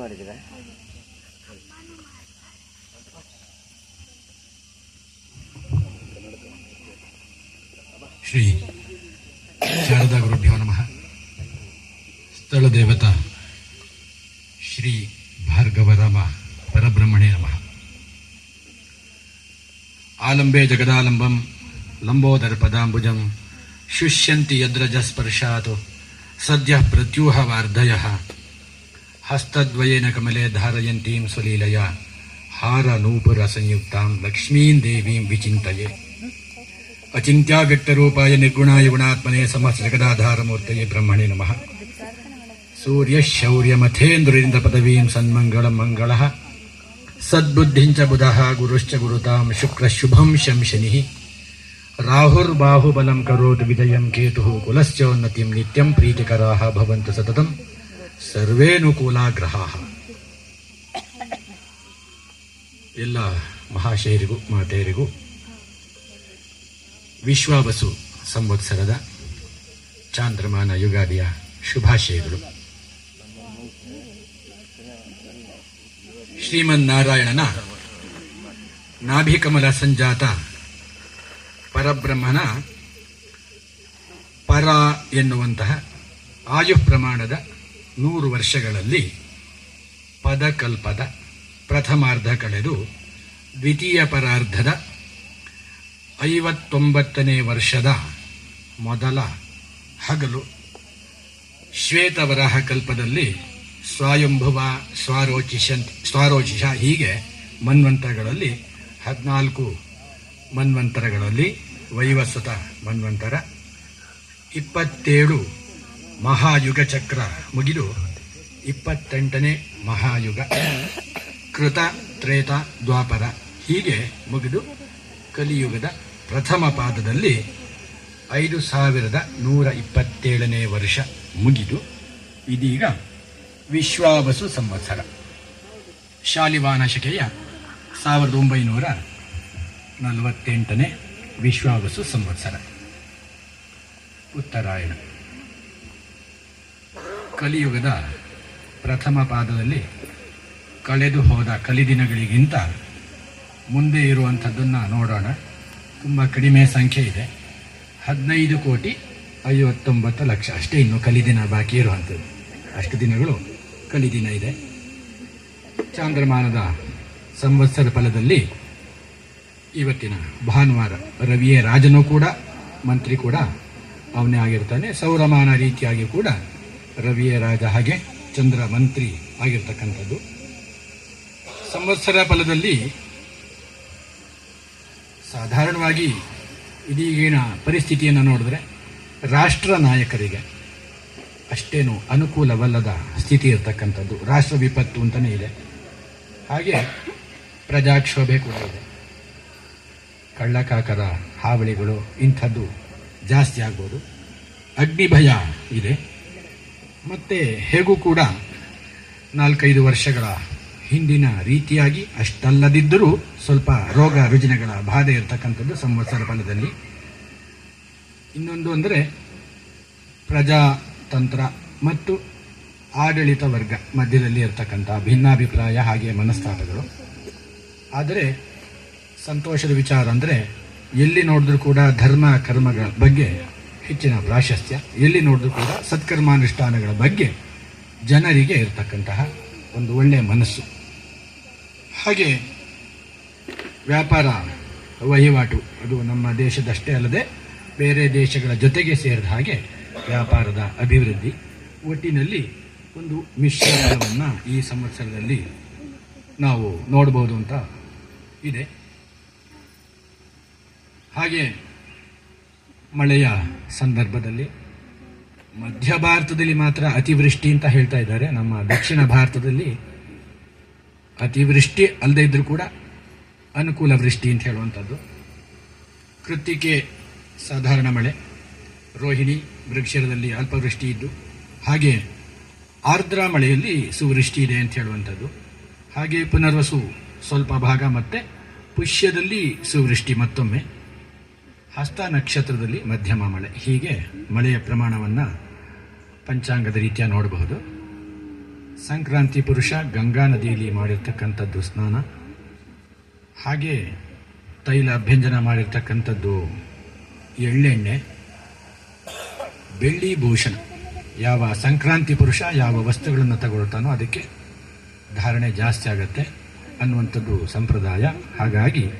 ಮಾಡಿದ್ದೀರಾ? ಶ್ರೀ ಶಾರದಾ ಗುರುಭ್ಯೋ ನಮಃ. ಸ್ಥಳ ದೇವತಾ ಶ್ರೀ ಭಾರ್ಗವರಾಮ ಪರಬ್ರಹ್ಮಣೇ ನಮಃ. ಆಲಂಬೆ ಜಗದಾಲಂಬಂ ಲಂಬೋದರ ಪದಾಂಬುಜಂ ಶುಷ್ಯಂತಿ ಯದ್ರಜ ಸ್ಪರ್ಶಾತ್ सद्य प्रत्यूह वार्धयः। हस्तद्वयेन कमले धारयन्तीं सुलीलया लक्ष्मी लक्ष्मीं देवीं विचिन्तये। अचिन्त्याघट्टरूपाय निर्गुणाय गुणात्मने समस्रगदाधारमूर्तये ब्रह्मणे नमः। सूर्यशौर्यमथेन्द्रिन्द्रपदवीं सन्मङ्गलं मङ्गलः। सद्बुद्धिं च बुधः, गुरुश्च गुरुतां शुक्रशुभं शंशनिः ರಾಹುರ್ಬಾಹುಬಲಂ ಕರೋತು ವಿಜಯಂ ಕೇತು ಕುಲಶ್ಚೋನ್ನತಿಂ ನಿತ್ಯಂ ಪ್ರೀತಿಕರಾಹ ಭವಂತು ಸತತಂ ಸರ್ವೇನುಕೂಲಾಗ್ರಹ ಎಲ್ಲ ಮಹಾಶಯರಿಗೂ, ಮಾತೆಯರಿಗೂ ವಿಶ್ವಾವಸು ಸಂವತ್ಸರದ ಚಾಂದ್ರಮಾನ ಯುಗಾದಿಯ ಶುಭಾಶಯಗಳು. ಶ್ರೀಮನ್ನಾರಾಯಣನ ನಾಭಿಕಮಲ ಸಂಜಾತ ಪರಬ್ರಹ್ಮನ ಪರ ಎನ್ನುವಂತಹ ಆಯು ಪ್ರಮಾಣದ ನೂರು ವರ್ಷಗಳಲ್ಲಿ ಪದಕಲ್ಪದ ಪ್ರಥಮಾರ್ಧ ಕಳೆದು ದ್ವಿತೀಯ ಪರಾರ್ಧದ ಐವತ್ತೊಂಬತ್ತನೇ ವರ್ಷದ ಮೊದಲ ಹಗಲು ಶ್ವೇತವರಾಹ ಕಲ್ಪದಲ್ಲಿ ಸ್ವಾಯಂಭುವ ಸ್ವಾರೋಚಿಷಂತ್ ಸ್ವಾರೋಚಿಷ ಹೀಗೆ ಮನ್ವಂತರಗಳಲ್ಲಿ ಹದಿನಾಲ್ಕು ಮನ್ವಂತರಗಳಲ್ಲಿ ವೈವಸ್ವತ ಮನ್ವಂತರ. ಇಪ್ಪತ್ತೇಳು ಮಹಾಯುಗ ಚಕ್ರ ಮುಗಿದು ಇಪ್ಪತ್ತೆಂಟನೇ ಮಹಾಯುಗ. ಕೃತ, ತ್ರೇತ, ದ್ವಾಪರ ಹೀಗೆ ಮುಗಿದು ಕಲಿಯುಗದ ಪ್ರಥಮ ಪಾದದಲ್ಲಿ ಐದು ಸಾವಿರದ ನೂರ ಇಪ್ಪತ್ತೇಳನೇ ವರ್ಷ ಮುಗಿದು ಇದೀಗ ವಿಶ್ವಾವಸು ಸಂವತ್ಸರ. ಶಾಲಿವಾನ ಶಕೆಯ ಸಾವಿರದ ಒಂಬೈನೂರ ನಲವತ್ತೆಂಟನೇ ವಿಶ್ವಾವಸು ಸಂವತ್ಸರ. ಉತ್ತರಾಯಣ. ಕಲಿಯುಗದ ಪ್ರಥಮ ಪಾದದಲ್ಲಿ ಕಳೆದು ಹೋದ ಕಲಿದಿನಗಳಿಗಿಂತ ಮುಂದೆ ಇರುವಂಥದ್ದನ್ನು ನೋಡೋಣ. ತುಂಬ ಕಡಿಮೆ ಸಂಖ್ಯೆ ಇದೆ. ಹದಿನೈದು ಕೋಟಿ ಐವತ್ತೊಂಬತ್ತು ಲಕ್ಷ ಅಷ್ಟೇ ಇನ್ನು ಕಲಿದಿನ ಬಾಕಿ ಇರುವಂಥದ್ದು. ಅಷ್ಟು ದಿನಗಳು ಕಲಿದಿನ ಇದೆ. ಚಾಂದ್ರಮಾನದ ಸಂವತ್ಸರ ಫಲದಲ್ಲಿ ಇವತ್ತಿನ ಭಾನುವಾರ ರವಿಯೇ ರಾಜನೂ ಕೂಡ, ಮಂತ್ರಿ ಕೂಡ ಅವನೇ ಆಗಿರ್ತಾನೆ. ಸೌರಮಾನ ರೀತಿಯಾಗಿ ಕೂಡ ರವಿಯೇ ರಾಜ ಹಾಗೆ ಚಂದ್ರ ಮಂತ್ರಿ ಆಗಿರ್ತಕ್ಕಂಥದ್ದು. ಸಂವತ್ಸರ ಫಲದಲ್ಲಿ ಸಾಧಾರಣವಾಗಿ ಇದೀಗಿನ ಪರಿಸ್ಥಿತಿಯನ್ನು ನೋಡಿದ್ರೆ ರಾಷ್ಟ್ರ ನಾಯಕರಿಗೆ ಅಷ್ಟೇನು ಅನುಕೂಲವಲ್ಲದ ಸ್ಥಿತಿ ಇರತಕ್ಕಂಥದ್ದು. ರಾಷ್ಟ್ರ ವಿಪತ್ತು ಅಂತಲೇ ಇದೆ. ಹಾಗೆ ಪ್ರಜಾಕ್ಷೋಭೆ ಕೂಡ ಇದೆ. ಕಳ್ಳಕಾಕರ ಹಾವಳಿಗಳು ಇಂಥದ್ದು ಜಾಸ್ತಿ ಆಗ್ಬೋದು. ಅಗ್ನಿ ಭಯ ಇದೆ. ಮತ್ತು ಹೇಗೂ ಕೂಡ ನಾಲ್ಕೈದು ವರ್ಷಗಳ ಹಿಂದಿನ ರೀತಿಯಾಗಿ ಅಷ್ಟಲ್ಲದಿದ್ದರೂ ಸ್ವಲ್ಪ ರೋಗ ರುಜಿನಗಳ ಬಾಧೆ ಇರತಕ್ಕಂಥದ್ದು ಸಂವತ್ಸರ ಫಲದಲ್ಲಿ. ಇನ್ನೊಂದು ಅಂದರೆ ಪ್ರಜಾತಂತ್ರ ಮತ್ತು ಆಡಳಿತ ವರ್ಗ ಮಧ್ಯದಲ್ಲಿ ಇರತಕ್ಕಂಥ ಭಿನ್ನಾಭಿಪ್ರಾಯ ಹಾಗೆ ಮನಸ್ತಾಪಗಳು. ಆದರೆ ಸಂತೋಷದ ವಿಚಾರ ಅಂದರೆ, ಎಲ್ಲಿ ನೋಡಿದ್ರೂ ಕೂಡ ಧರ್ಮ, ಕರ್ಮಗಳ ಬಗ್ಗೆ ಹೆಚ್ಚಿನ ಪ್ರಾಶಸ್ತ್ಯ, ಎಲ್ಲಿ ನೋಡಿದ್ರೂ ಕೂಡ ಸತ್ಕರ್ಮಾನುಷ್ಠಾನಗಳ ಬಗ್ಗೆ ಜನರಿಗೆ ಇರತಕ್ಕಂತಹ ಒಂದು ಒಳ್ಳೆಯ ಮನಸ್ಸು. ಹಾಗೆ ವ್ಯಾಪಾರ, ವಹಿವಾಟು, ಅದು ನಮ್ಮ ದೇಶದಷ್ಟೇ ಅಲ್ಲದೆ ಬೇರೆ ದೇಶಗಳ ಜೊತೆಗೆ ಸೇರಿದ ಹಾಗೆ ವ್ಯಾಪಾರದ ಅಭಿವೃದ್ಧಿ, ಒಟ್ಟಿನಲ್ಲಿ ಒಂದು ಮಿಶ್ರಣವನ್ನು ಈ ಸಂವತ್ಸರದಲ್ಲಿ ನಾವು ನೋಡ್ಬೋದು ಅಂತ ಇದೆ. ಹಾಗೆ ಮಳೆಯ ಸಂದರ್ಭದಲ್ಲಿ ಮಧ್ಯ ಭಾರತದಲ್ಲಿ ಮಾತ್ರ ಅತಿವೃಷ್ಟಿ ಅಂತ ಹೇಳ್ತಾ ಇದ್ದಾರೆ. ನಮ್ಮ ದಕ್ಷಿಣ ಭಾರತದಲ್ಲಿ ಅತಿವೃಷ್ಟಿ ಅಲ್ಲದೆ ಇದ್ರೂ ಕೂಡ ಅನುಕೂಲ ವೃಷ್ಟಿ ಅಂತ ಹೇಳುವಂಥದ್ದು. ಕೃತಿಕೆ ಸಾಧಾರಣ ಮಳೆ, ರೋಹಿಣಿ ವೃಕ್ಷರದಲ್ಲಿ ಅಲ್ಪವೃಷ್ಟಿ ಇದ್ದು, ಹಾಗೆ ಆರ್ದ್ರ ಮಳೆಯಲ್ಲಿ ಸುವೃಷ್ಟಿ ಇದೆ ಅಂತ ಹೇಳುವಂಥದ್ದು. ಹಾಗೆ ಪುನರ್ವಸು ಸ್ವಲ್ಪ ಭಾಗ ಮತ್ತೆ ಪುಷ್ಯದಲ್ಲಿ ಸುವೃಷ್ಟಿ ಮತ್ತೊಮ್ಮೆ. ಹಸ್ತ ನಕ್ಷತ್ರದಲ್ಲಿ ಮಧ್ಯಮ ಮಳೆ. ಹೀಗೆ ಮಳೆಯ ಪ್ರಮಾಣವನ್ನು ಪಂಚಾಂಗದ ರೀತಿಯ ನೋಡಬಹುದು. ಸಂಕ್ರಾಂತಿ ಪುರುಷ ಗಂಗಾ ನದಿಯಲ್ಲಿ ಮಾಡಿರ್ತಕ್ಕಂಥದ್ದು ಸ್ನಾನ. ಹಾಗೆ ತೈಲ ಅಭ್ಯಂಜನ ಮಾಡಿರ್ತಕ್ಕಂಥದ್ದು ಎಳ್ಳೆಣ್ಣೆ. ಬೆಳ್ಳಿ ಭೂಷಣ. ಯಾವ ಸಂಕ್ರಾಂತಿ ಪುರುಷ ಯಾವ ವಸ್ತುಗಳನ್ನು ತಗೊಳ್ತಾನೋ ಅದಕ್ಕೆ ಧಾರಣೆ ಜಾಸ್ತಿ ಆಗುತ್ತೆ ಅನ್ನುವಂಥದ್ದು ಸಂಪ್ರದಾಯ. ಹಾಗಾಗಿ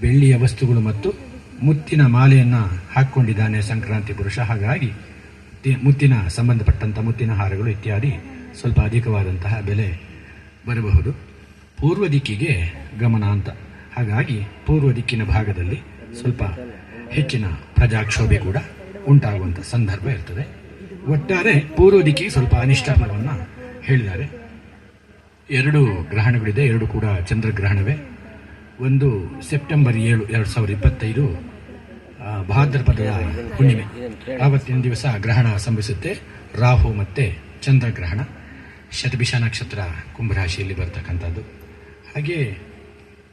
ಬೆಳ್ಳಿಯ ವಸ್ತುಗಳು ಮತ್ತು ಮುತ್ತಿನ ಮಾಲೆಯನ್ನು ಹಾಕ್ಕೊಂಡಿದ್ದಾನೆ ಸಂಕ್ರಾಂತಿ ಪುರುಷ. ಹಾಗಾಗಿ ಮುತ್ತಿನ ಸಂಬಂಧಪಟ್ಟಂಥ ಮುತ್ತಿನ ಹಾರಗಳು ಇತ್ಯಾದಿ ಸ್ವಲ್ಪ ಅಧಿಕವಾದಂತಹ ಬೆಲೆ ಬರಬಹುದು. ಪೂರ್ವ ದಿಕ್ಕಿಗೆ ಗಮನ ಅಂತ. ಹಾಗಾಗಿ ಪೂರ್ವ ದಿಕ್ಕಿನ ಭಾಗದಲ್ಲಿ ಸ್ವಲ್ಪ ಹೆಚ್ಚಿನ ಪ್ರಜಾಕ್ಷೋಭೆ ಕೂಡ ಉಂಟಾಗುವಂಥ ಸಂದರ್ಭ ಇರ್ತದೆ. ಒಟ್ಟಾರೆ ಪೂರ್ವ ದಿಕ್ಕಿಗೆ ಸ್ವಲ್ಪ ಅನಿಷ್ಠಾನವನ್ನು ಹೇಳಿದ್ದಾರೆ. ಎರಡು ಗ್ರಹಣಗಳಿದೆ, ಎರಡು ಕೂಡ ಚಂದ್ರಗ್ರಹಣವೇ. ಒಂದು ಸೆಪ್ಟೆಂಬರ್ ಏಳು, ಎರಡು ಸಾವಿರದ ಇಪ್ಪತ್ತೈದು ಭಾದ್ರಪದದ ಹುಣ್ಣಿಮೆ. ಆವತ್ತಿನ ದಿವಸ ಗ್ರಹಣ ಸಂಭವಿಸುತ್ತೆ. ರಾಹು ಮತ್ತು ಚಂದ್ರಗ್ರಹಣ ಶತಭಿಷ ನಕ್ಷತ್ರ ಕುಂಭರಾಶಿಯಲ್ಲಿ ಬರ್ತಕ್ಕಂಥದ್ದು. ಹಾಗೆ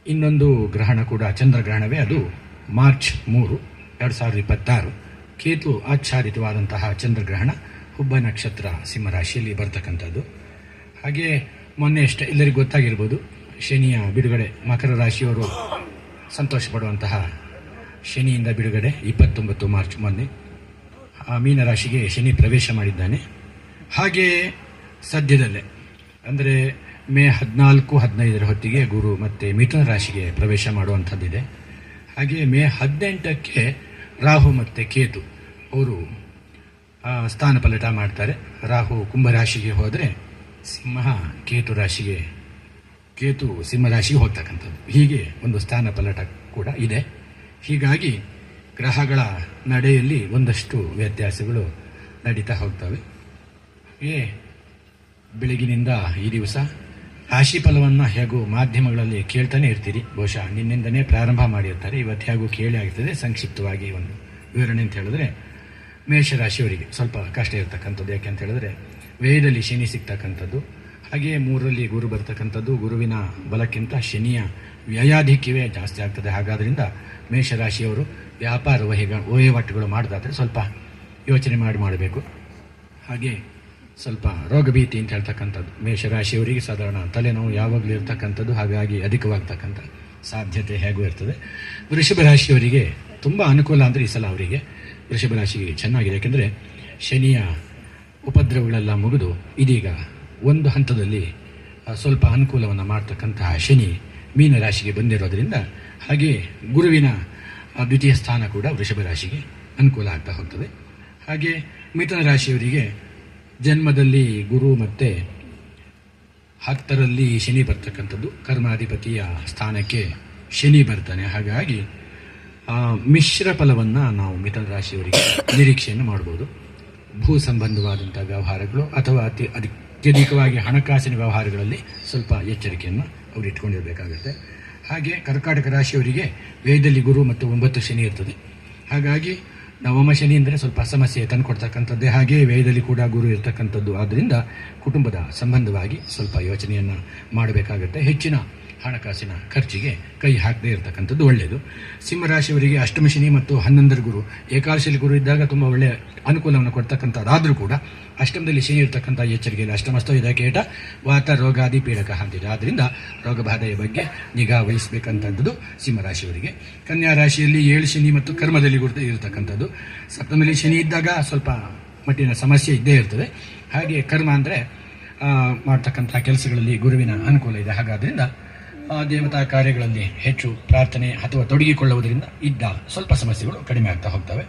ಇನ್ನೊಂದು ಗ್ರಹಣ ಕೂಡ ಚಂದ್ರಗ್ರಹಣವೇ ಅದು ಮಾರ್ಚ್ ಮೂರು ಎರಡು ಸಾವಿರದ ಇಪ್ಪತ್ತಾರು. ಕೇತು ಆಚ್ಛಾದಿತವಾದಂತಹ ಚಂದ್ರಗ್ರಹಣ ಹುಬ್ಬ ನಕ್ಷತ್ರ ಸಿಂಹರಾಶಿಯಲ್ಲಿ ಬರ್ತಕ್ಕಂಥದ್ದು. ಹಾಗೆ ಮೊನ್ನೆ ಅಷ್ಟೇ ಎಲ್ಲರಿಗೂ ಗೊತ್ತಾಗಿರ್ಬೋದು ಶನಿಯ ಬಿಡುಗಡೆ ಮಕರ ರಾಶಿಯವರು ಸಂತೋಷ ಪಡುವಂತಹ ಶನಿಯಿಂದ ಬಿಡುಗಡೆ ಇಪ್ಪತ್ತೊಂಬತ್ತು ಮಾರ್ಚ್ ಮೊನ್ನೆ, ಆ ಮೀನರಾಶಿಗೆ ಶನಿ ಪ್ರವೇಶ ಮಾಡಿದ್ದಾನೆ. ಹಾಗೆ ಸದ್ಯದಲ್ಲೇ, ಅಂದರೆ ಮೇ ಹದಿನಾಲ್ಕು, ಹದಿನೈದರ ಹೊತ್ತಿಗೆ ಗುರು ಮತ್ತು ಮಿಥುನ ರಾಶಿಗೆ ಪ್ರವೇಶ ಮಾಡುವಂಥದ್ದಿದೆ. ಹಾಗೆ ಮೇ ಹದಿನೆಂಟಕ್ಕೆ ರಾಹು ಮತ್ತು ಕೇತು, ಅವರು ಸ್ಥಾನ ಪಲಟ ಮಾಡ್ತಾರೆ. ರಾಹು ಕುಂಭರಾಶಿಗೆ ಹೋದರೆ ಸಿಂಹ ಕೇತು ರಾಶಿಗೆ, ಕೇತು ಸಿಂಹರಾಶಿಗೆ ಹೋಗ್ತಕ್ಕಂಥದ್ದು. ಹೀಗೆ ಒಂದು ಸ್ಥಾನ ಪಲಟ ಕೂಡ ಇದೆ. ಹೀಗಾಗಿ ಗ್ರಹಗಳ ನಡೆಯಲ್ಲಿ ಒಂದಷ್ಟು ವ್ಯತ್ಯಾಸಗಳು ನಡೀತಾ ಹೋಗ್ತವೆ. ಏ, ಬೆಳಗಿನಿಂದ ಈ ದಿವಸ ರಾಶಿ ಫಲವನ್ನು ಹೇಗೂ ಮಾಧ್ಯಮಗಳಲ್ಲಿ ಕೇಳ್ತಾನೆ ಇರ್ತೀರಿ. ಬಹುಶಃ ನಿನ್ನಿಂದನೇ ಪ್ರಾರಂಭ ಮಾಡಿರ್ತಾರೆ. ಇವತ್ತು ಹೇಗೂ ಕೇಳಿ ಆಗ್ತದೆ. ಸಂಕ್ಷಿಪ್ತವಾಗಿ ಒಂದು ವಿವರಣೆ ಅಂತ ಹೇಳಿದ್ರೆ, ಮೇಷರಾಶಿಯವರಿಗೆ ಸ್ವಲ್ಪ ಕಷ್ಟ ಇರತಕ್ಕಂಥದ್ದು. ಯಾಕೆ ಅಂತ ಹೇಳಿದ್ರೆ, ವೇದದಲ್ಲಿ ಶನಿ ಸಿಗ್ತಕ್ಕಂಥದ್ದು. ಹಾಗೆಯೇ ಮೂರರಲ್ಲಿ ಗುರು ಬರ್ತಕ್ಕಂಥದ್ದು. ಗುರುವಿನ ಬಲಕ್ಕಿಂತ ಶನಿಯ ವ್ಯಯಾಧಿಕ್ಯವೇ ಜಾಸ್ತಿ ಆಗ್ತದೆ. ಹಾಗಾದ್ರಿಂದ ಮೇಷರಾಶಿಯವರು ವ್ಯಾಪಾರ ವಹಿಗ ವಹಿವಾಟುಗಳು ಮಾಡೋದಾದ್ರೆ ಸ್ವಲ್ಪ ಯೋಚನೆ ಮಾಡಿ ಮಾಡಬೇಕು. ಹಾಗೆ ಸ್ವಲ್ಪ ರೋಗ ಭೀತಿ ಅಂತ ಹೇಳ್ತಕ್ಕಂಥದ್ದು. ಮೇಷರಾಶಿಯವರಿಗೆ ಸಾಧಾರಣ ತಲೆನೋವು ಯಾವಾಗಲೂ ಇರ್ತಕ್ಕಂಥದ್ದು, ಹಾಗಾಗಿ ಅಧಿಕವಾಗ್ತಕ್ಕಂಥ ಸಾಧ್ಯತೆ ಹೇಗೂ ಇರ್ತದೆ. ವೃಷಭ ರಾಶಿಯವರಿಗೆ ತುಂಬ ಅನುಕೂಲ ಅಂದರೆ ಈ ಸಲ ಅವರಿಗೆ ವೃಷಭ ರಾಶಿಗೆ ಚೆನ್ನಾಗಿದೆ. ಯಾಕೆಂದರೆ ಶನಿಯ ಉಪದ್ರವಗಳೆಲ್ಲ ಮುಗಿದು ಇದೀಗ ಒಂದು ಹಂತದಲ್ಲಿ ಸ್ವಲ್ಪ ಅನುಕೂಲವನ್ನು ಮಾಡ್ತಕ್ಕಂತಹ ಶನಿ ಮೀನ ರಾಶಿಗೆ ಬಂದಿರೋದ್ರಿಂದ ಹಾಗೆ ಗುರುವಿನ ದ್ವಿತೀಯ ಸ್ಥಾನ ಕೂಡ ವೃಷಭ ರಾಶಿಗೆ ಅನುಕೂಲ ಆಗ್ತಾ ಹೋಗ್ತದೆ. ಹಾಗೆ ಮಿಥುನ ರಾಶಿಯವರಿಗೆ ಜನ್ಮದಲ್ಲಿ ಗುರು ಮತ್ತು ಹತ್ತರಲ್ಲಿ ಶನಿ ಬರ್ತಕ್ಕಂಥದ್ದು. ಕರ್ಮಾಧಿಪತಿಯ ಸ್ಥಾನಕ್ಕೆ ಶನಿ ಬರ್ತಾನೆ. ಹಾಗಾಗಿ ಮಿಶ್ರ ಫಲವನ್ನು ನಾವು ಮಿಥುನ ರಾಶಿಯವರಿಗೆ ನಿರೀಕ್ಷೆಯನ್ನು ಮಾಡ್ಬೋದು. ಭೂ ಸಂಬಂಧವಾದಂಥ ವ್ಯವಹಾರಗಳು ಅಥವಾ ಅತಿ ಅತಿ ಅತ್ಯಧಿಕವಾಗಿ ಹಣಕಾಸಿನ ವ್ಯವಹಾರಗಳಲ್ಲಿ ಸ್ವಲ್ಪ ಎಚ್ಚರಿಕೆಯನ್ನು ಅವರು ಇಟ್ಕೊಂಡಿರಬೇಕಾಗುತ್ತೆ ಹಾಗೆ ಕರ್ಕಾಟಕ ರಾಶಿಯವರಿಗೆ ವೇದದಲ್ಲಿ ಗುರು ಮತ್ತು ಒಂಬತ್ತು ಶನಿ ಇರ್ತದೆ. ಹಾಗಾಗಿ ನವಮ ಶನಿ ಅಂದರೆ ಸ್ವಲ್ಪ ಸಮಸ್ಯೆ ತಂದುಕೊಡ್ತಕ್ಕಂಥದ್ದೇ. ಹಾಗೆ ವೇದದಲ್ಲಿ ಕೂಡ ಗುರು ಇರ್ತಕ್ಕಂಥದ್ದು. ಆದ್ದರಿಂದ ಕುಟುಂಬದ ಸಂಬಂಧವಾಗಿ ಸ್ವಲ್ಪ ಯೋಚನೆಯನ್ನು ಮಾಡಬೇಕಾಗುತ್ತೆ. ಹೆಚ್ಚಿನ ಹಣಕಾಸಿನ ಖರ್ಚಿಗೆ ಕೈ ಹಾಕದೇ ಇರತಕ್ಕಂಥದ್ದು ಒಳ್ಳೆಯದು. ಸಿಂಹರಾಶಿಯವರಿಗೆ ಅಷ್ಟಮ ಶನಿ ಮತ್ತು ಹನ್ನೊಂದರ ಗುರು. ಏಕಾದಶಿಲಿ ಗುರು ಇದ್ದಾಗ ತುಂಬ ಒಳ್ಳೆಯ ಅನುಕೂಲವನ್ನು ಕೊಡ್ತಕ್ಕಂಥದ್ದಾದರೂ ಕೂಡ ಅಷ್ಟಮದಲ್ಲಿ ಶನಿ ಇರತಕ್ಕಂಥ ಎಚ್ಚರಿಕೆಯಲ್ಲಿ ಅಷ್ಟಮಸ್ತ ಇದಕ್ಕೆ ಏಟ ವಾತ ರೋಗಾದಿ ಪೀಡಕ ಅಂತಿದೆ. ಆದ್ದರಿಂದ ರೋಗಬಾಧೆಯ ಬಗ್ಗೆ ನಿಗಾ ವಹಿಸಬೇಕಂತದ್ದು ಸಿಂಹರಾಶಿಯವರಿಗೆ. ಕನ್ಯಾ ರಾಶಿಯಲ್ಲಿ ಏಳು ಶನಿ ಮತ್ತು ಕರ್ಮದಲ್ಲಿ ಗುರುತು ಇರತಕ್ಕಂಥದ್ದು. ಸಪ್ತಮದಲ್ಲಿ ಶನಿ ಇದ್ದಾಗ ಸ್ವಲ್ಪ ಮಟ್ಟಿನ ಸಮಸ್ಯೆ ಇದ್ದೇ ಇರ್ತದೆ. ಹಾಗೆ ಕರ್ಮ ಅಂದರೆ ಮಾಡ್ತಕ್ಕಂಥ ಕೆಲಸಗಳಲ್ಲಿ ಗುರುವಿನ ಅನುಕೂಲ ಇದೆ. ಹಾಗಾದ್ರಿಂದ ದೇವತಾ ಕಾರ್ಯಗಳಲ್ಲಿ ಹೆಚ್ಚು ಪ್ರಾರ್ಥನೆ ಅಥವಾ ತೊಡಗಿಕೊಳ್ಳುವುದರಿಂದ ಇದ್ದ ಸ್ವಲ್ಪ ಸಮಸ್ಯೆಗಳು ಕಡಿಮೆ ಆಗ್ತಾ ಹೋಗ್ತವೆ.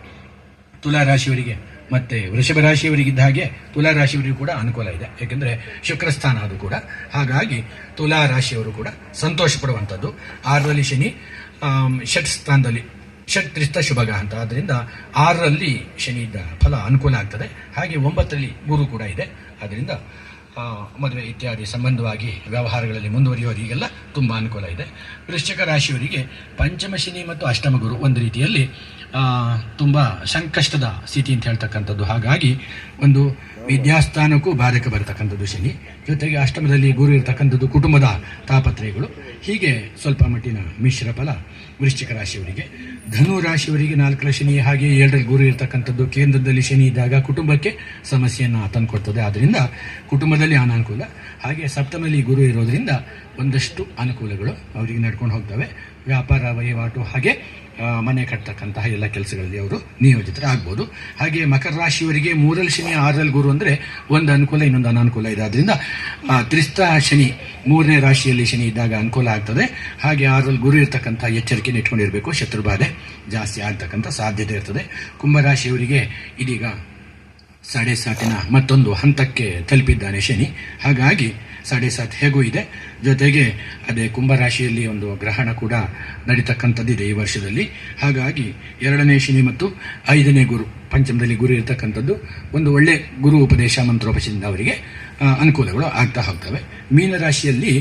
ತುಲಾ ರಾಶಿಯವರಿಗೆ ಮತ್ತೆ ವೃಷಭ ರಾಶಿಯವರಿಗಿದ್ದ ಹಾಗೆ ತುಲಾ ರಾಶಿಯವರಿಗೂ ಕೂಡ ಅನುಕೂಲ ಇದೆ. ಯಾಕೆಂದ್ರೆ ಶುಕ್ರಸ್ಥಾನ ಅದು ಕೂಡ. ಹಾಗಾಗಿ ತುಲಾ ರಾಶಿಯವರು ಕೂಡ ಸಂತೋಷ ಪಡುವಂಥದ್ದು. ಆರರಲ್ಲಿ ಶನಿ ಷಟ್ ಸ್ಥಾನದಲ್ಲಿ ಷಟ್ ತ್ರಿಸ್ತ ಶುಭಗ ಅಂತ. ಆದ್ದರಿಂದ ಆರರಲ್ಲಿ ಶನಿ ಇದ್ದ ಫಲ ಅನುಕೂಲ ಆಗ್ತದೆ. ಹಾಗೆ ಒಂಬತ್ತರಲ್ಲಿ ಗುರು ಕೂಡ ಇದೆ. ಅದರಿಂದ ಆ, ಮದುವೆ ಇತ್ಯಾದಿ ಸಂಬಂಧವಾಗಿ ವ್ಯವಹಾರಗಳಲ್ಲಿ ಮುಂದುವರಿಯೋರಿಗೆಲ್ಲ ತುಂಬ ಅನುಕೂಲ ಇದೆ. ವೃಶ್ಚಿಕ ರಾಶಿಯವರಿಗೆ ಪಂಚಮಶಿನಿ ಮತ್ತು ಅಷ್ಟಮ ಗುರು ಒಂದು ರೀತಿಯಲ್ಲಿ ತುಂಬ ಸಂಕಷ್ಟದ ಸ್ಥಿತಿ ಅಂತ ಹೇಳ್ತಕ್ಕಂಥದ್ದು. ಹಾಗಾಗಿ ಒಂದು ವಿದ್ಯಾಸ್ಥಾನಕ್ಕೂ ಬಾಧಕ ಬರತಕ್ಕಂಥದ್ದು ಶನಿ ಜೊತೆಗೆ ಅಷ್ಟಮದಲ್ಲಿ ಗುರು ಇರತಕ್ಕಂಥದ್ದು ಕುಟುಂಬದ ತಾಪತ್ರಯಗಳು. ಹೀಗೆ ಸ್ವಲ್ಪ ಮಟ್ಟಿನ ಮಿಶ್ರ ಫಲ ವೃಶ್ಚಿಕ ರಾಶಿಯವರಿಗೆ. ಧನು ರಾಶಿಯವರಿಗೆ ನಾಲ್ಕರ ಶನಿ ಹಾಗೆ ಏಳರಲ್ಲಿ ಗುರು ಇರತಕ್ಕಂಥದ್ದು ಕೇಂದ್ರದಲ್ಲಿ ಶನಿ ಇದ್ದಾಗ ಕುಟುಂಬಕ್ಕೆ ಸಮಸ್ಯೆಯನ್ನು ತಂದುಕೊಡ್ತದೆ. ಆದ್ದರಿಂದ ಕುಟುಂಬದಲ್ಲಿ ಅನಾನುಕೂಲ. ಹಾಗೆ ಸಪ್ತಮಲ್ಲಿ ಗುರು ಇರೋದ್ರಿಂದ ಒಂದಷ್ಟು ಅನುಕೂಲಗಳು ಅವರಿಗೆ ನಡ್ಕೊಂಡು ಹೋಗ್ತವೆ. ವ್ಯಾಪಾರ, ವಹಿವಾಟು ಹಾಗೆ ಮನೆ ಕಟ್ಟತಕ್ಕಂತಹ ಎಲ್ಲ ಕೆಲಸಗಳಲ್ಲಿ ಅವರು ನಿಯೋಜಿತರಾಗ್ಬೋದು. ಹಾಗೆ ಮಕರ ರಾಶಿಯವರಿಗೆ ಮೂರಲ್ ಶನಿ ಆರಲ್ಲಿ ಗುರು ಅಂದರೆ ಒಂದು ಅನುಕೂಲ, ಇನ್ನೊಂದು ಅನಾನುಕೂಲ ಇದೆ ಆದ್ದರಿಂದ ತ್ರಿಸ್ತ ಶನಿ ಮೂರನೇ ರಾಶಿಯಲ್ಲಿ ಶನಿ ಇದ್ದಾಗ ಅನುಕೂಲ ಆಗ್ತದೆ. ಹಾಗೆ ಆರಲ್ಲಿ ಗುರು ಇರ್ತಕ್ಕಂಥ ಎಚ್ಚರಿಕೆ ಇಟ್ಕೊಂಡಿರಬೇಕು. ಶತ್ರುಬಾಧೆ ಜಾಸ್ತಿ ಆಗ್ತಕ್ಕಂಥ ಸಾಧ್ಯತೆ ಇರ್ತದೆ. ಕುಂಭರಾಶಿಯವರಿಗೆ ಇದೀಗ ಸಾಡೆ ಸಾತಿನ ಮತ್ತೊಂದು ಹಂತಕ್ಕೆ ತಲುಪಿದ್ದಾನೆ ಶನಿ. ಹಾಗಾಗಿ ಸಾಡೆ ಸಾತ್ ಹೇಗೂ ಇದೆ? ಜೊತೆಗೆ ಅದೇ ಕುಂಭರಾಶಿಯಲ್ಲಿ ಒಂದು ಗ್ರಹಣ ಕೂಡ ನಡೀತಕ್ಕಂಥದ್ದಿದೆ ಈ ವರ್ಷದಲ್ಲಿ. ಹಾಗಾಗಿ ಎರಡನೇ ಶನಿ ಮತ್ತು ಐದನೇ ಗುರು, ಪಂಚಮದಲ್ಲಿ ಗುರು ಇರತಕ್ಕಂಥದ್ದು ಒಂದು ಒಳ್ಳೆ ಗುರು ಉಪದೇಶ ಮಂತ್ರೋಪಚಿಂದ ಅವರಿಗೆ ಅನುಕೂಲಗಳು ಆಗ್ತಾ ಹೋಗ್ತವೆ. ಮೀನರಾಶಿಯಲ್ಲಿ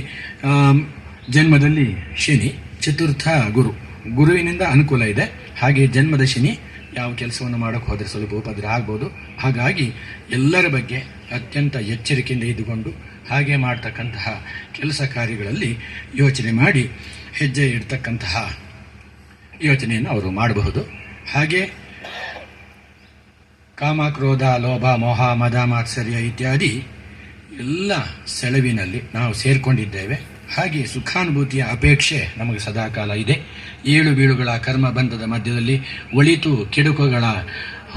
ಜನ್ಮದಲ್ಲಿ ಶನಿ, ಚತುರ್ಥ ಗುರು, ಗುರುವಿನಿಂದ ಅನುಕೂಲ ಇದೆ. ಹಾಗೆ ಜನ್ಮದ ಶನಿ ಯಾವ ಕೆಲಸವನ್ನು ಮಾಡೋಕೆ ಹೋದರೆ ಸ್ವಲ್ಪ ಉಪದ್ರ ಆಗ್ಬೋದು. ಹಾಗಾಗಿ ಎಲ್ಲರ ಬಗ್ಗೆ ಅತ್ಯಂತ ಎಚ್ಚರಿಕೆಯಿಂದ ಇದ್ದುಕೊಂಡು ಹಾಗೆ ಮಾಡ್ತಕ್ಕಂತಹ ಕೆಲಸ ಕಾರ್ಯಗಳಲ್ಲಿ ಯೋಚನೆ ಮಾಡಿ ಹೆಜ್ಜೆ ಇಡ್ತಕ್ಕಂತಹ ಯೋಚನೆಯನ್ನು ಅವರು ಮಾಡಬಹುದು. ಹಾಗೆ ಕಾಮ ಕ್ರೋಧ ಲೋಭ, ಮೋಹ, ಮದ, ಮಾತ್ಸರ್ಯ ಇತ್ಯಾದಿ ಎಲ್ಲ ಸೆಳವಿನಲ್ಲಿ ನಾವು ಸೇರ್ಕೊಂಡಿದ್ದೇವೆ. ಹಾಗೆ ಸುಖಾನುಭೂತಿಯ ಅಪೇಕ್ಷೆ ನಮಗೆ ಸದಾಕಾಲ ಇದೆ. ಏಳು ಬೀಳುಗಳ ಕರ್ಮ ಬಂಧದ ಮಧ್ಯದಲ್ಲಿ ಒಳಿತು ಕೆಡುಕುಗಳ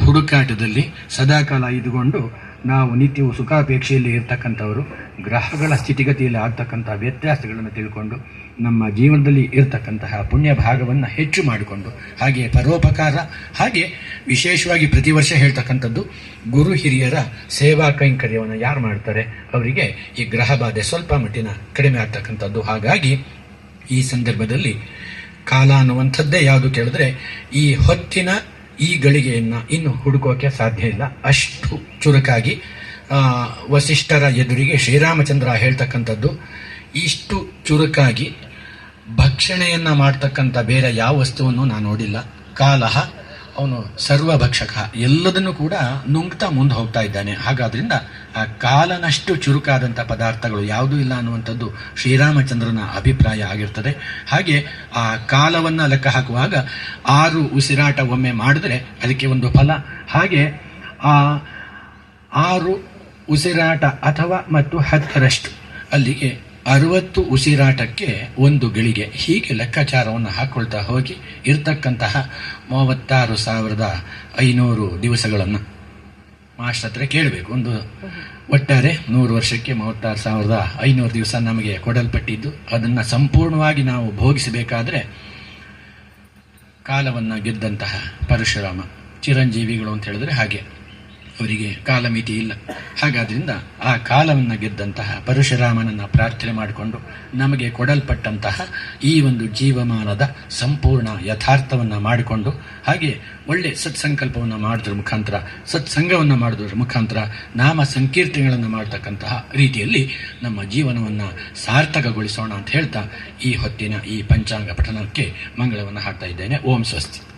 ಹುಡುಕಾಟದಲ್ಲಿ ಸದಾಕಾಲ ಇದ್ದುಕೊಂಡು ನಾವು ನಿತ್ಯವು ಸುಖಾಪೇಕ್ಷೆಯಲ್ಲಿ ಇರ್ತಕ್ಕಂಥವರು, ಗ್ರಹಗಳ ಸ್ಥಿತಿಗತಿಯಲ್ಲಿ ಆಗ್ತಕ್ಕಂಥ ವ್ಯತ್ಯಾಸಗಳನ್ನು ತಿಳ್ಕೊಂಡು ನಮ್ಮ ಜೀವನದಲ್ಲಿ ಇರತಕ್ಕಂತಹ ಪುಣ್ಯ ಭಾಗವನ್ನು ಹೆಚ್ಚು ಮಾಡಿಕೊಂಡು ಹಾಗೆ ಪರೋಪಕಾರ ಹಾಗೆ ವಿಶೇಷವಾಗಿ ಪ್ರತಿ ವರ್ಷ ಹೇಳ್ತಕ್ಕಂಥದ್ದು, ಗುರು ಹಿರಿಯರ ಸೇವಾ ಕೈಂಕರ್ಯವನ್ನು ಯಾರು ಮಾಡ್ತಾರೆ? ಅವರಿಗೆ ಈ ಗ್ರಹ ಬಾಧೆ ಸ್ವಲ್ಪ ಮಟ್ಟಿನ ಕಡಿಮೆ ಆಗ್ತಕ್ಕಂಥದ್ದು. ಹಾಗಾಗಿ ಈ ಸಂದರ್ಭದಲ್ಲಿ ಕಾಲ ಅನ್ನುವಂಥದ್ದೇ ಯಾವುದು ಕೇಳಿದ್ರೆ, ಈ ಹೊತ್ತಿನ ಈ ಗಳಿಗೆಯನ್ನು ಇನ್ನು ಹುಡುಕೋಕೆ ಸಾಧ್ಯ ಇಲ್ಲ. ಅಷ್ಟು ಚುರುಕಾಗಿ ವಸಿಷ್ಠರ ಎದುರಿಗೆ ಶ್ರೀರಾಮಚಂದ್ರ ಹೇಳ್ತಕ್ಕಂಥದ್ದು, ಇಷ್ಟು ಚುರುಕಾಗಿ ಭಕ್ಷಣೆಯನ್ನು ಮಾಡ್ತಕ್ಕಂಥ ಬೇರೆ ಯಾವ ವಸ್ತುವನ್ನು ನಾನು ನೋಡಿಲ್ಲ. ಕಾಲಹ ಅವನು ಸರ್ವಭಕ್ಷಕ, ಎಲ್ಲದನ್ನು ಕೂಡ ನುಂಗ್ತಾ ಮುಂದೆ ಹೋಗ್ತಾ ಇದ್ದಾನೆ. ಹಾಗಾದ್ರಿಂದ ಆ ಕಾಲನಷ್ಟು ಚುರುಕಾದಂಥ ಪದಾರ್ಥಗಳು ಯಾವುದೂ ಇಲ್ಲ ಅನ್ನುವಂಥದ್ದು ಶ್ರೀರಾಮಚಂದ್ರನ ಅಭಿಪ್ರಾಯ ಆಗಿರ್ತದೆ. ಹಾಗೆ ಆ ಕಾಲವನ್ನು ಲೆಕ್ಕ ಹಾಕುವಾಗ ಆರು ಉಸಿರಾಟ ಒಮ್ಮೆ ಮಾಡಿದ್ರೆ ಅದಕ್ಕೆ ಒಂದು ಫಲ. ಹಾಗೆ ಆ ಆರು ಉಸಿರಾಟ ಅಥವಾ ಮತ್ತು ಹತ್ತರಷ್ಟು ಅಲ್ಲಿಗೆ ಅರವತ್ತು ಉಸಿರಾಟಕ್ಕೆ ಒಂದು ಗಳಿಗೆ ಹೀಗೆ ಲೆಕ್ಕಾಚಾರವನ್ನು ಹಾಕೊಳ್ತಾ ಹೋಗಿ ಇರ್ತಕ್ಕಂತಹ ಮೂವತ್ತಾರು ಸಾವಿರದ ಐನೂರು ದಿವಸಗಳನ್ನು ಮಾಸ್ಟರ್ ಹತ್ರ ಕೇಳಬೇಕು. ಒಂದು ಒಟ್ಟಾರೆ ನೂರು ವರ್ಷಕ್ಕೆ ಮೂವತ್ತಾರು ಸಾವಿರದ ಐನೂರು ದಿವಸ ನಮಗೆ ಕೊಡಲ್ಪಟ್ಟಿದ್ದು, ಅದನ್ನು ಸಂಪೂರ್ಣವಾಗಿ ನಾವು ಭೋಗಿಸಬೇಕಾದ್ರೆ ಕಾಲವನ್ನು ಗೆದ್ದಂತಹ ಪರಶುರಾಮ ಚಿರಂಜೀವಿಗಳು ಅಂತ ಹೇಳಿದ್ರೆ ಹಾಗೆ. ಅವರಿಗೆ ಕಾಲಮಿತಿ ಇಲ್ಲ. ಹಾಗಾದ್ರಿಂದ ಆ ಕಾಲವನ್ನು ಗೆದ್ದಂತಹ ಪರಶುರಾಮನನ್ನು ಪ್ರಾರ್ಥನೆ ಮಾಡಿಕೊಂಡು ನಮಗೆ ಕೊಡಲ್ಪಟ್ಟಂತಹ ಈ ಒಂದು ಜೀವಮಾನದ ಸಂಪೂರ್ಣ ಯಥಾರ್ಥವನ್ನು ಮಾಡಿಕೊಂಡು ಹಾಗೆ ಒಳ್ಳೆ ಸತ್ಸಂಕಲ್ಪವನ್ನು ಮಾಡಿದ್ರ ಮುಖಾಂತರ, ಸತ್ಸಂಗವನ್ನು ಮಾಡಿದ್ರ ಮುಖಾಂತರ, ನಾಮ ಸಂಕೀರ್ತನೆಗಳನ್ನು ಮಾಡ್ತಕ್ಕಂತಹ ರೀತಿಯಲ್ಲಿ ನಮ್ಮ ಜೀವನವನ್ನು ಸಾರ್ಥಕಗೊಳಿಸೋಣ ಅಂತ ಹೇಳ್ತಾ ಈ ಹೊತ್ತಿನ ಈ ಪಂಚಾಂಗ ಪಠನಕ್ಕೆ ಮಂಗಳವನ್ನು ಹಾಕ್ತಾ ಇದ್ದೇನೆ. ಓಂ ಸ್ವಸ್ತಿ.